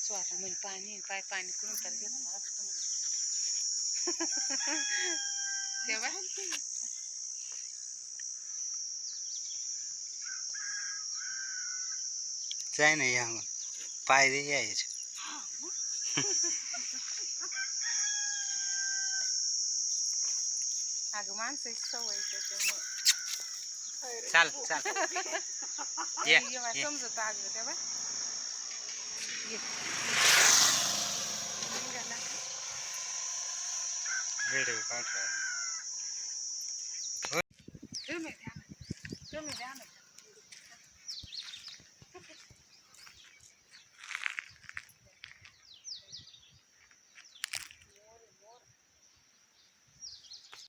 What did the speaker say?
स्वतः म्हणजे पाणी काय पाणी करून तर घेतलं असतं तेव्हा जाय ना या मग पायरी यायचे अगं माणसाची सवय त्याच्यामुळे. चाल चाल ये, येवा ये. समजत अगं तेव्हा ये निघाला. व्हिडिओ काढ तुम्ही द्या ना. तुम्ही द्या ना.